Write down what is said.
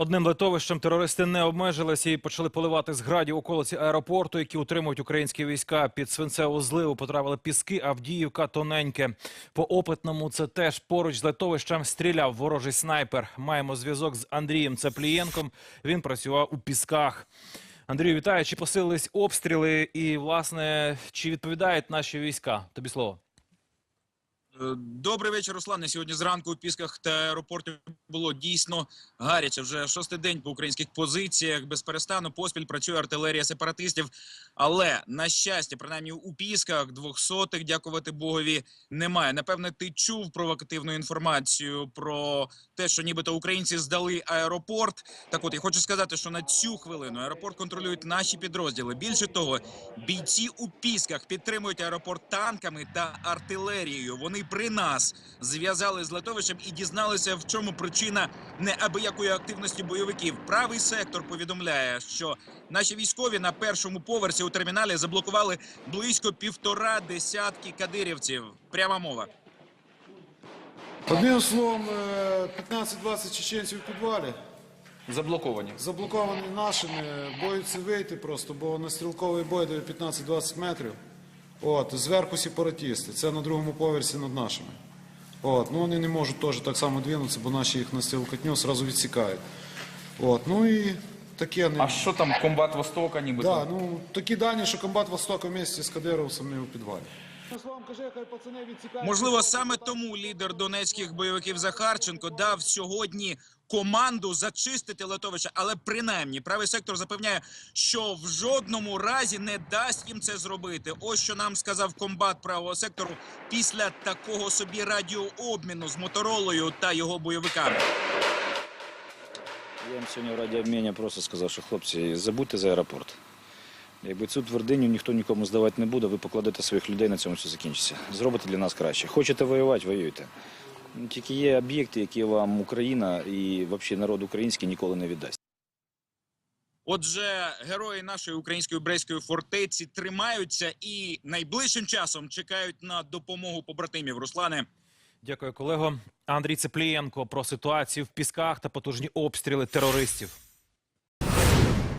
Одним литовищем терористи не обмежилися і почали поливати з градів околиці аеропорту, які утримують українські війська. Під свинцеву зливу потрапили піски, Авдіївка, Тоненьке. По опитному це теж поруч з литовищем стріляв ворожий снайпер. Маємо зв'язок з Андрієм Цеплієнком. Він працював у пісках. Андрію, вітаю. Чи посилились обстріли? І, власне, чи відповідають наші війська? Тобі слово. Е, Добрий вечір, Руслане. Сьогодні зранку у Пісках та аеропорті було дійсно гаряче. Вже шостий день по українських позиціях без перестану поспіль працює артилерія сепаратистів. Але на щастя, принаймні у Пісках двохсотих, дякувати Богові, немає. Напевне, ти чув провокативну інформацію про те, що нібито українці здали аеропорт. Так, от я хочу сказати, що на цю хвилину аеропорт контролюють наші підрозділи. Більше того, бійці у Пісках підтримують аеропорт танками та артилерією. Вони при нас зв'язали з литовищем і дізналися, в чому причина неабиякої активності бойовиків. Правий сектор повідомляє, що наші військові на першому поверсі у терміналі заблокували близько півтора десятки кадирівців. Пряма мова. Одним словом, е, 15-20 чеченців у підвалі Заблоковані. заблоковані нашими, боються вийти просто, бо на стрілковий бой дає 15-20 метрів. От, зверху сепаратісти, це на другому поверсі над нашими. От, ну вони не можуть теж так само двинутися, бо наші їх на стрілкотню одразу відсікають. От, ну і таке не. А що там, комбат Востока нібито? Да, ну, такі дані, що комбат Востока місті з Кадировцями у підвалі. Можливо, саме тому лідер донецьких бойовиків Захарченко дав сьогодні команду зачистити литовище, але принаймні правий сектор запевняє, що в жодному разі не дасть їм це зробити. Ось що нам сказав комбат правого сектору після такого собі радіообміну з моторолою та його бойовиками. Я їм сьогодні в радіообміні просто сказав, що хлопці, забудьте за аеропорт. Якби цю твердиню ніхто нікому здавати не буде, ви покладете своїх людей, на цьому все закінчиться. Зробите для нас краще. Хочете воювати, воюйте. Ну, Тільки є об'єкти, які вам Україна і взагалі народ український ніколи не віддасть. Отже, герої нашої української брейської фортеці тримаються і найближчим часом чекають на допомогу побратимів. Руслане. Дякую, колего. Андрій Цеплієнко про ситуацію в пісках та потужні обстріли терористів.